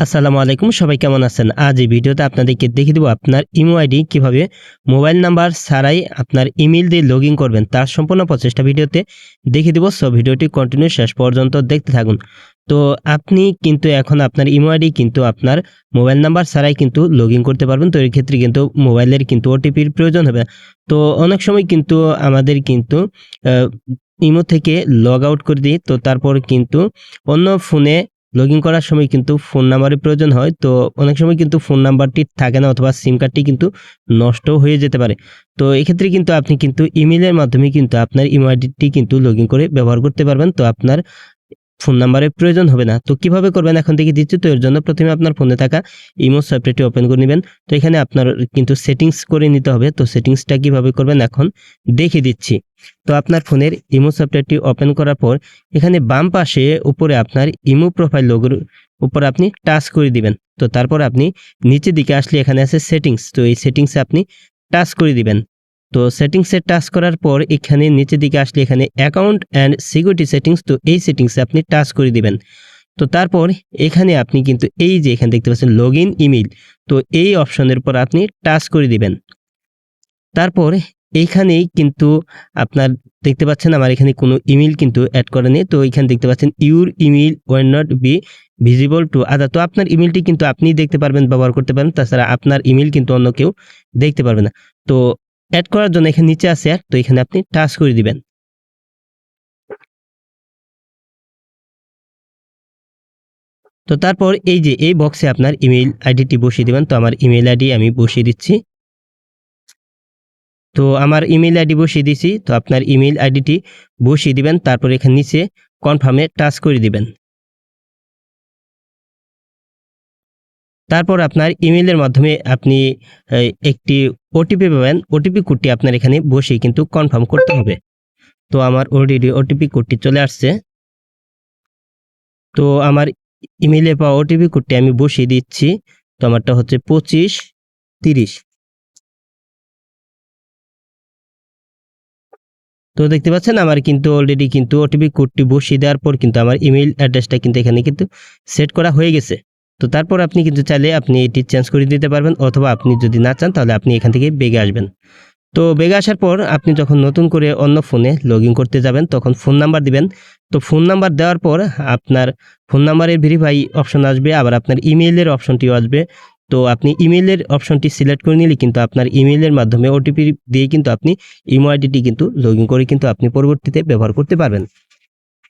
আসসালামু আলাইকুম, সবাই কেমন আছেন? আজ এই ভিডিওতে আপনাদেরকে দেখিয়ে দেবো আপনার ইমো আইডি কীভাবে মোবাইল নাম্বার ছাড়াই আপনার ইমেল দিয়ে লগ করবেন। তার সম্পূর্ণ প্রচেষ্টা ভিডিওতে দেখিয়ে দেবো। সব ভিডিওটি কন্টিনিউ শেষ পর্যন্ত দেখতে থাকুন। তো আপনি কিন্তু এখন আপনার ইমো আইডি কিন্তু আপনার মোবাইল নাম্বার ছাড়াই কিন্তু লগ করতে পারবেন। তো এর ক্ষেত্রে কিন্তু মোবাইলের কিন্তু ওটিপির প্রয়োজন হবে। তো অনেক সময় কিন্তু আমাদের কিন্তু ইমো থেকে লগ আউট করে দিই। তো তারপর কিন্তু অন্য ফোনে লগ ইন করার সময় কিন্তু ফোন নাম্বারের প্রয়োজন হয়, তো অনেক সময় কিন্তু ফোন নাম্বারটি থাকে না অথবা সিম কার্ডটি কিন্তু নষ্ট হয়ে যেতে পারে। তো এক্ষেত্রে কিন্তু আপনি কিন্তু ইমেলের মাধ্যমে কিন্তু আপনার ইমেল আইডিটি কিন্তু লগ ইন করে ব্যবহার করতে পারবেন। তো আপনার ফোন নাম্বারের প্রয়োজন হবে না। তো কীভাবে করবেন? এখন থেকে দিচ্ছি তো এর জন্য প্রথমে আপনার ফোনে থাকা ইমো সফটওয়্যারটি ওপেন করে নেবেন। তো এখানে আপনার কিন্তু সেটিংস করে নিতে হবে। তো সেটিংসটা কীভাবে করবেন? এখন দেখে দিচ্ছি। তো আপনার ফোনের ইমো সফটওয়্যারটি ওপেন করার পর এখানে বাম পাশে উপরে আপনার ইমো প্রোফাইল লোগোর উপর আপনি টাচ করে দিবেন। তো তারপর আপনি নিচের দিকে আসলে এখানে আছে সেটিংস তো এই সেটিংসে আপনি টাচ করে দিবেন। তো সেটিংসে টাচ করার পর এখানে নিচের দিকে আসলে এখানে অ্যাকাউন্ট অ্যান্ড সিকিউরিটি সেটিংস তো এই সেটিংসে আপনি টাচ করে দিবেন। তো তারপর এখানে আপনি কিন্তু এই যে এখানে দেখতে পাচ্ছেন লগ ইন ইমেল তো এই অপশনের পর আপনি টাচ করে দিবেন। তারপর এইখানেই কিন্তু আপনার দেখতে পাচ্ছেন আমার এখানে কোনো ইমেল কিন্তু অ্যাড করা নেই, তো এখানে দেখতে পাচ্ছেন your email were not be visible to other তো আপনার ইমেলটি কিন্তু আপনি দেখতে পারবেন, ব্যবহার করতে পারেন, তাছাড়া আপনার ইমেল কিন্তু অন্য কেউ দেখতে পারবে না। তো অ্যাড করার জন্য এখানে নিচে আছে তো এখানে আপনি টাচ করে দিবেন। তো তারপর এই যে, এই বক্সে আপনার ইমেল আইডিটি বসিয়ে দিবেন। তো আমার ইমেল আইডি আমি বসিয়ে দিচ্ছি। তো আমার ইমেল আইডি বসিয়ে দিয়েছি। তো আপনার ইমেল আইডিটি বসিয়ে দিবেন। তারপর এখানে নিচে কনফার্মে টাচ করে দিবেন। তারপর আপনার ইমেলের মাধ্যমে আপনি একটি ওটিপি পাবেন। ওটিপি কোডটি আপনার এখানে বসে কিন্তু কনফার্ম করতে হবে। তো আমার অলরেডি ওটিপি কোডটি চলে আসছে। তো আমার ইমেলে পাওয়া ওটিপি কোডটি আমি বসিয়ে দিচ্ছি। তো আমারটা হচ্ছে পঁচিশ, তিরিশ। তো দেখতে পাচ্ছেন আমার কিন্তু অলরেডি কিন্তু ওটিপি কোডটি বসিয়ে দেওয়ার পর কিন্তু আমার ইমেল অ্যাড্রেসটা কিন্তু এখানে কিন্তু সেট করা হয়ে গেছে। তো তারপর আপনি কিন্তু চাইলে আপনি এটি চেঞ্জ করে দিতে পারবেন অথবা আপনি যদি না চান, তাহলে আপনি এখান থেকে বেগে আসবেন। তো বেগে আসার পর আপনি যখন নতুন করে অন্য ফোনে লগ করতে যাবেন, তখন ফোন নাম্বার দিবেন। তো ফোন নাম্বার দেওয়ার পর আপনার ফোন নাম্বারের ভেরিফাই অপশন আসবে, আবার আপনার ইমেইলের অপশনটিও আসবে। তো আপনি ইমেইলের অপশনটি সিলেক্ট করে নিলে কিন্তু আপনার ইমেইলের মাধ্যমে ওটিপি দিয়ে কিন্তু আপনি ইমো আইডিটি কিন্তু লগ করে কিন্তু আপনি পরবর্তীতে ব্যবহার করতে পারবেন।